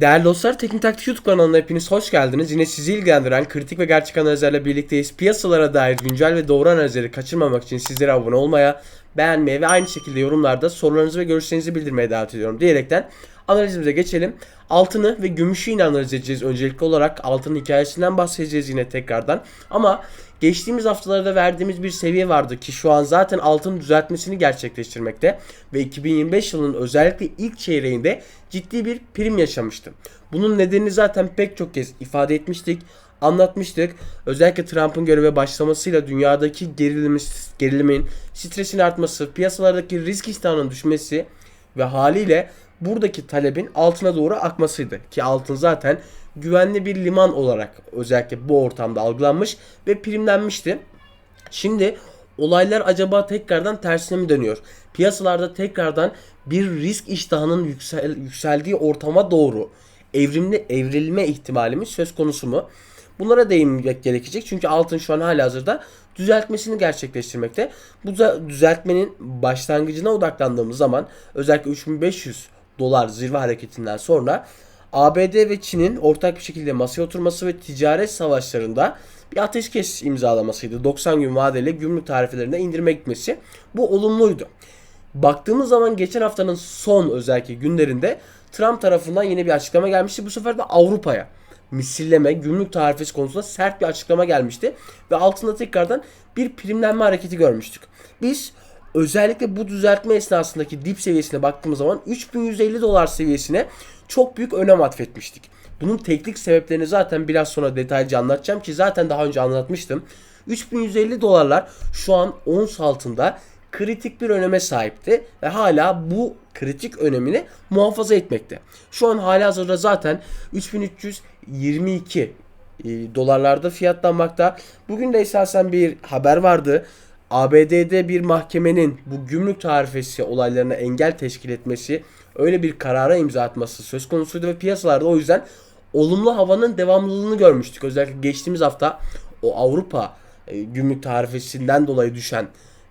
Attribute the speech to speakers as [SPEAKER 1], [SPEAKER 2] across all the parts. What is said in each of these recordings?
[SPEAKER 1] Değerli dostlar Teknik Taktik YouTube kanalına hepiniz hoş geldiniz. Yine sizi ilgilendiren kritik ve gerçek analizlerle birlikteyiz. Piyasalara dair güncel ve doğru analizleri kaçırmamak için sizlere abone olmaya, beğenmeye ve aynı şekilde yorumlarda sorularınızı ve görüşlerinizi bildirmeye davet ediyorum diyerekten analizimize geçelim. Altını ve gümüşü yine analiz edeceğiz. Öncelikli olarak altının hikayesinden bahsedeceğiz yine tekrardan. Ama geçtiğimiz haftalarda verdiğimiz bir seviye vardı ki şu an zaten altın düzeltmesini gerçekleştirmekte ve 2025 yılının özellikle ilk çeyreğinde ciddi bir prim yaşamıştı. Bunun nedenini zaten pek çok kez ifade etmiştik anlatmıştık. Özellikle Trump'ın göreve başlamasıyla dünyadaki gerilimin, gerilimin, stresin artması, piyasalardaki risk iştahının düşmesi ve haliyle buradaki talebin altına doğru akmasıydı. Ki altın zaten güvenli bir liman olarak özellikle bu ortamda algılanmış ve primlenmişti. Şimdi olaylar acaba tekrardan tersine mi dönüyor? Piyasalarda tekrardan bir risk iştahının yüksel, yükseldiği ortama doğru evrimli evrilme ihtimalimiz söz konusu mu? Bunlara değinmek gerekecek. Çünkü altın şu an halihazırda düzeltmesini gerçekleştirmekte. Bu düzeltmenin başlangıcına odaklandığımız zaman özellikle 3500 dolar zirve hareketinden sonra ABD ve Çin'in ortak bir şekilde masaya oturması ve ticaret savaşlarında bir ateşkes imzalamasıydı. 90 gün vadeli gümrük tarifelerine indirme gitmesi. Bu olumluydu. Baktığımız zaman geçen haftanın son özellikle günlerinde Trump tarafından yine bir açıklama gelmişti. Bu sefer de Avrupa'ya misilleme, gümrük tarifesi konusunda sert bir açıklama gelmişti. Ve altında tekrardan bir primlenme hareketi görmüştük. Biz özellikle bu düzeltme esnasındaki dip seviyesine baktığımız zaman 3150 dolar seviyesine çok büyük önem atfetmiştik. Bunun teknik sebeplerini zaten biraz sonra detaylıca anlatacağım ki zaten daha önce anlatmıştım. 3150 dolarlar şu an ons altında kritik bir öneme sahipti ve hala bu kritik önemini muhafaza etmekte. Şu an hala hazırda zaten 3322 e, dolarlarda fiyatlanmakta. Bugün de esasen bir haber vardı. ABD'de bir mahkemenin bu gümrük tarifesi olaylarına engel teşkil etmesi, öyle bir karara imza atması söz konusuydu ve piyasalarda o yüzden olumlu havanın devamlılığını görmüştük. Özellikle geçtiğimiz hafta o Avrupa e, gümrük tarifesinden dolayı düşen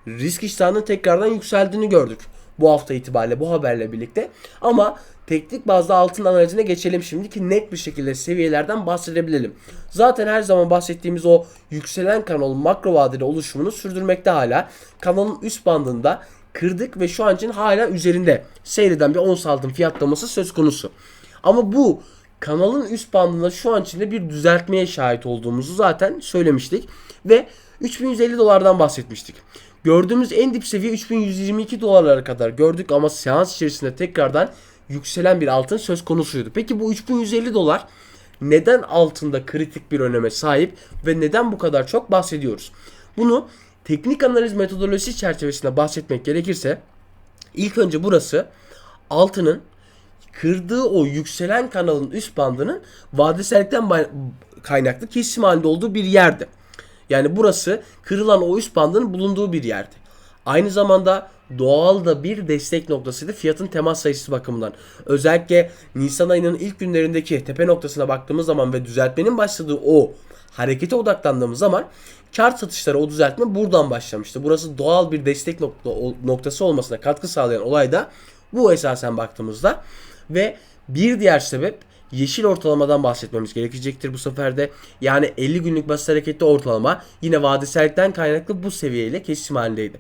[SPEAKER 1] risk iştahının tekrardan yükseldiğini gördük. Bu hafta itibariyle bu haberle birlikte. Ama teknik bazda altın analizine geçelim şimdi ki net bir şekilde seviyelerden bahsedebilelim. Zaten her zaman bahsettiğimiz o yükselen kanal makro vadeli oluşumunu sürdürmekte hala. Kanalın üst bandında kırdık ve şu an için hala üzerinde seyreden bir ons altın fiyatlaması söz konusu. Ama bu kanalın üst bandında şu an içinde bir düzeltmeye şahit olduğumuzu zaten söylemiştik. Ve 3150 dolardan bahsetmiştik. Gördüğümüz en dip seviye 3122 dolarlara kadar gördük ama seans içerisinde tekrardan yükselen bir altın söz konusuydu. Peki bu 3150 dolar neden altında kritik bir öneme sahip ve neden bu kadar çok bahsediyoruz? Bunu teknik analiz metodolojisi çerçevesinde bahsetmek gerekirse ilk önce burası altının kırdığı o yükselen kanalın üst bandının vadesellikten kaynaklı kesim halinde olduğu bir yerdi. Yani burası kırılan o üst bandın bulunduğu bir yerdi. Aynı zamanda doğal da bir destek noktasıydı fiyatın temas sayısı bakımından. Özellikle Nisan ayının ilk günlerindeki tepe noktasına baktığımız zaman ve düzeltmenin başladığı o harekete odaklandığımız zaman kar satışları o düzeltme buradan başlamıştı. Burası doğal bir destek nokta, noktası olmasına katkı sağlayan olay da bu esasen baktığımızda ve bir diğer sebep yeşil ortalamadan bahsetmemiz gerekecektir bu sefer de. Yani 50 günlük basit hareketli ortalama yine vadesellikten kaynaklı bu seviyeyle kesim halindeydi.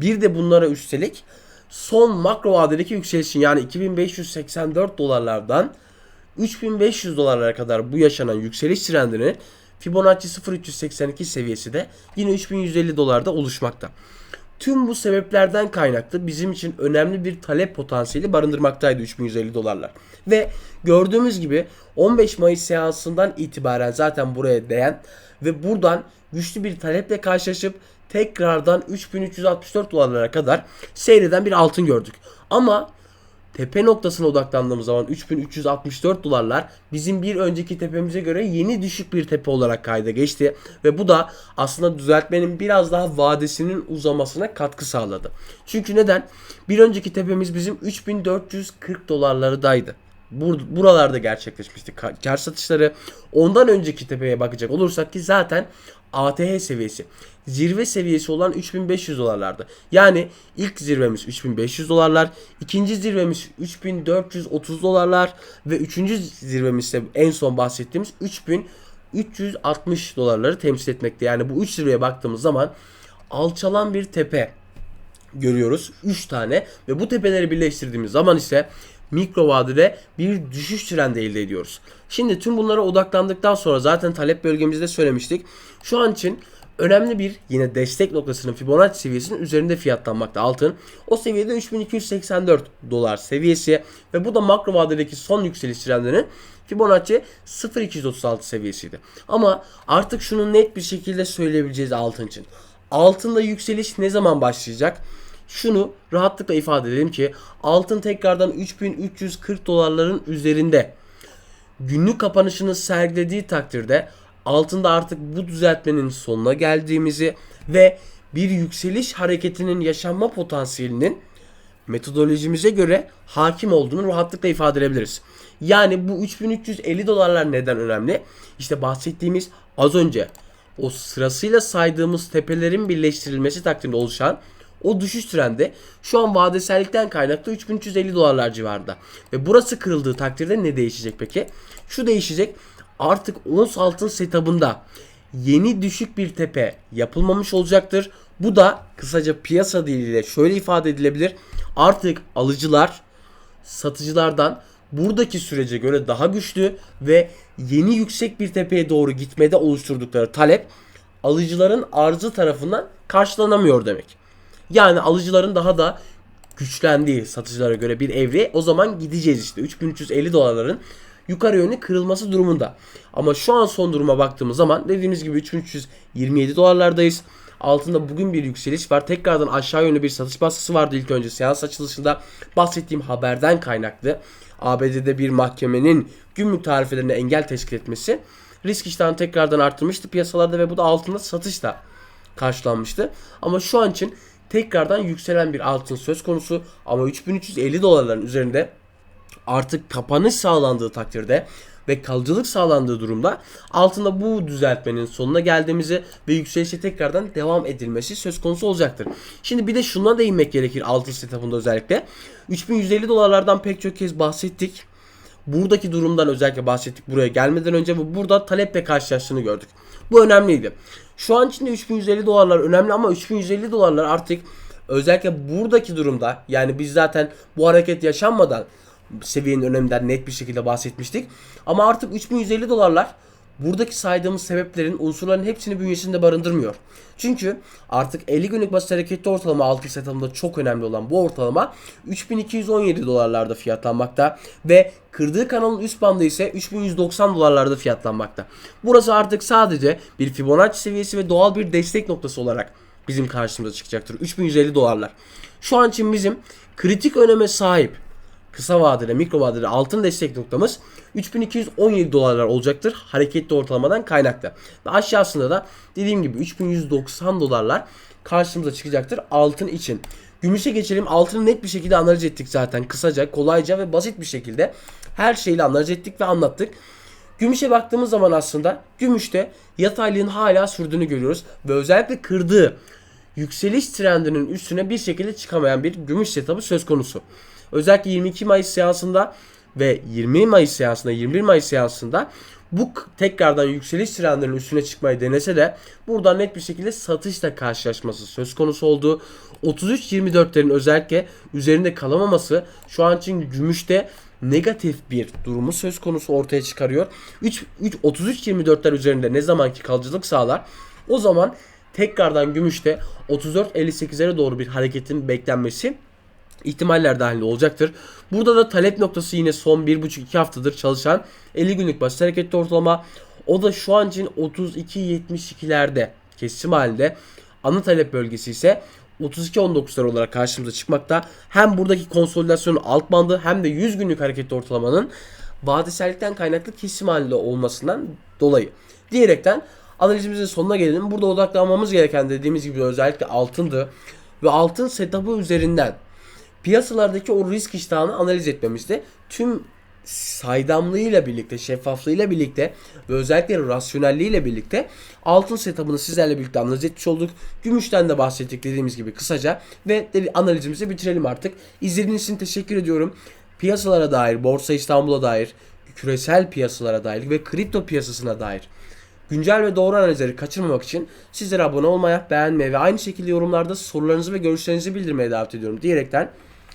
[SPEAKER 1] Bir de bunlara üstelik son makro vadedeki yükselişin yani 2584 dolarlardan 3500 dolarlara kadar bu yaşanan yükseliş trendinin Fibonacci 0382 seviyesi de yine 3150 dolarda oluşmakta. Tüm bu sebeplerden kaynaklı bizim için önemli bir talep potansiyeli barındırmaktaydı 3150 dolarlar. Ve gördüğümüz gibi 15 Mayıs seansından itibaren zaten buraya değen ve buradan güçlü bir taleple karşılaşıp tekrardan 3364 dolarlara kadar seyreden bir altın gördük. Ama tepe noktasına odaklandığımız zaman 3364 dolarlar bizim bir önceki tepemize göre yeni düşük bir tepe olarak kayda geçti. Ve bu da aslında düzeltmenin biraz daha vadesinin uzamasına katkı sağladı. Çünkü neden? Bir önceki tepemiz bizim 3440 dolarlarıdaydı. Bur- buralarda gerçekleşmişti ka- kar satışları. Ondan önceki tepeye bakacak olursak ki zaten ATH seviyesi zirve seviyesi olan 3500 dolarlardı. Yani ilk zirvemiz 3500 dolarlar, ikinci zirvemiz 3430 dolarlar ve üçüncü zirvemiz ise en son bahsettiğimiz 3360 dolarları temsil etmekte. Yani bu üç zirveye baktığımız zaman alçalan bir tepe görüyoruz. 3 tane ve bu tepeleri birleştirdiğimiz zaman ise mikro vadede bir düşüş trendi elde ediyoruz. Şimdi tüm bunlara odaklandıktan sonra zaten talep bölgemizde söylemiştik. Şu an için önemli bir yine destek noktasının Fibonacci seviyesinin üzerinde fiyatlanmakta altın. O seviyede 3284 dolar seviyesi ve bu da makro vadedeki son yükseliş trendinin Fibonacci 0236 seviyesiydi. Ama artık şunu net bir şekilde söyleyebileceğiz altın için. Altında yükseliş ne zaman başlayacak? Şunu rahatlıkla ifade edelim ki altın tekrardan 3340 dolarların üzerinde günlük kapanışını sergilediği takdirde altında artık bu düzeltmenin sonuna geldiğimizi ve bir yükseliş hareketinin yaşanma potansiyelinin metodolojimize göre hakim olduğunu rahatlıkla ifade edebiliriz. Yani bu 3350 dolarlar neden önemli? İşte bahsettiğimiz az önce o sırasıyla saydığımız tepelerin birleştirilmesi takdirde oluşan o düşüş trendi şu an vadesellikten kaynaklı 3350 dolarlar civarında. Ve burası kırıldığı takdirde ne değişecek peki? Şu değişecek. Artık ons altın setup'ında yeni düşük bir tepe yapılmamış olacaktır. Bu da kısaca piyasa diliyle şöyle ifade edilebilir. Artık alıcılar satıcılardan buradaki sürece göre daha güçlü ve yeni yüksek bir tepeye doğru gitmede oluşturdukları talep alıcıların arzı tarafından karşılanamıyor demek. Yani alıcıların daha da güçlendiği satıcılara göre bir evre o zaman gideceğiz işte 3350 dolarların yukarı yönlü kırılması durumunda. Ama şu an son duruma baktığımız zaman dediğimiz gibi 3327 dolarlardayız. Altında bugün bir yükseliş var. Tekrardan aşağı yönlü bir satış baskısı vardı ilk önce seans açılışında. Bahsettiğim haberden kaynaklı. ABD'de bir mahkemenin gümrük tarifelerine engel teşkil etmesi risk iştahını tekrardan arttırmıştı piyasalarda ve bu da altında satışla karşılanmıştı. Ama şu an için tekrardan yükselen bir altın söz konusu ama 3350 dolarların üzerinde artık kapanış sağlandığı takdirde ve kalıcılık sağlandığı durumda altında bu düzeltmenin sonuna geldiğimizi ve yükselişe tekrardan devam edilmesi söz konusu olacaktır. Şimdi bir de şuna değinmek gerekir altın setup'ında özellikle. 3150 dolarlardan pek çok kez bahsettik. Buradaki durumdan özellikle bahsettik buraya gelmeden önce ve burada taleple karşılaştığını gördük. Bu önemliydi. Şu an içinde 3150 dolarlar önemli ama 3150 dolarlar artık özellikle buradaki durumda yani biz zaten bu hareket yaşanmadan seviyenin öneminden net bir şekilde bahsetmiştik. Ama artık 3150 dolarlar buradaki saydığımız sebeplerin unsurların hepsini bünyesinde barındırmıyor. Çünkü artık 50 günlük basit hareketli ortalama altın setup'ında çok önemli olan bu ortalama 3217 dolarlarda fiyatlanmakta ve kırdığı kanalın üst bandı ise 3190 dolarlarda fiyatlanmakta. Burası artık sadece bir Fibonacci seviyesi ve doğal bir destek noktası olarak bizim karşımıza çıkacaktır. 3150 dolarlar. Şu an için bizim kritik öneme sahip kısa vadede, mikro vadede altın destek noktamız 3217 dolarlar olacaktır hareketli ortalamadan kaynaklı. Ve aşağısında da dediğim gibi 3190 dolarlar karşımıza çıkacaktır altın için. Gümüşe geçelim. Altını net bir şekilde analiz ettik zaten. Kısaca, kolayca ve basit bir şekilde her şeyle analiz ettik ve anlattık. Gümüşe baktığımız zaman aslında gümüşte yataylığın hala sürdüğünü görüyoruz. Ve özellikle kırdığı yükseliş trendinin üstüne bir şekilde çıkamayan bir gümüş setup'ı söz konusu. Özellikle 22 Mayıs seansında ve 20 Mayıs seansında 21 Mayıs seansında bu tekrardan yükseliş trendlerinin üstüne çıkmayı denese de buradan net bir şekilde satışla karşılaşması söz konusu oldu. 33-24'lerin özellikle üzerinde kalamaması şu an için gümüşte negatif bir durumu söz konusu ortaya çıkarıyor. 3, 3 33-24'ler üzerinde ne zamanki kalıcılık sağlar o zaman tekrardan gümüşte 34-58'lere doğru bir hareketin beklenmesi ihtimaller dahilinde olacaktır. Burada da talep noktası yine son 1,5-2 haftadır çalışan 50 günlük basit hareketli ortalama. O da şu an için 32.72'lerde kesim halinde. Ana talep bölgesi ise 32.19'lar olarak karşımıza çıkmakta. Hem buradaki konsolidasyonun alt bandı hem de 100 günlük hareketli ortalamanın vadesellikten kaynaklı kesim halinde olmasından dolayı. Diyerekten analizimizin sonuna gelelim. Burada odaklanmamız gereken dediğimiz gibi özellikle altındı. Ve altın setup'ı üzerinden piyasalardaki o risk iştahını analiz etmemizde tüm saydamlığıyla birlikte, şeffaflığıyla birlikte ve özellikle rasyonelliğiyle birlikte altın setup'ını sizlerle birlikte analiz etmiş olduk. Gümüşten de bahsettik dediğimiz gibi kısaca ve analizimizi bitirelim artık. İzlediğiniz için teşekkür ediyorum. Piyasalara dair, Borsa İstanbul'a dair, küresel piyasalara dair ve kripto piyasasına dair güncel ve doğru analizleri kaçırmamak için sizlere abone olmaya, beğenmeye ve aynı şekilde yorumlarda sorularınızı ve görüşlerinizi bildirmeye davet ediyorum diyerekten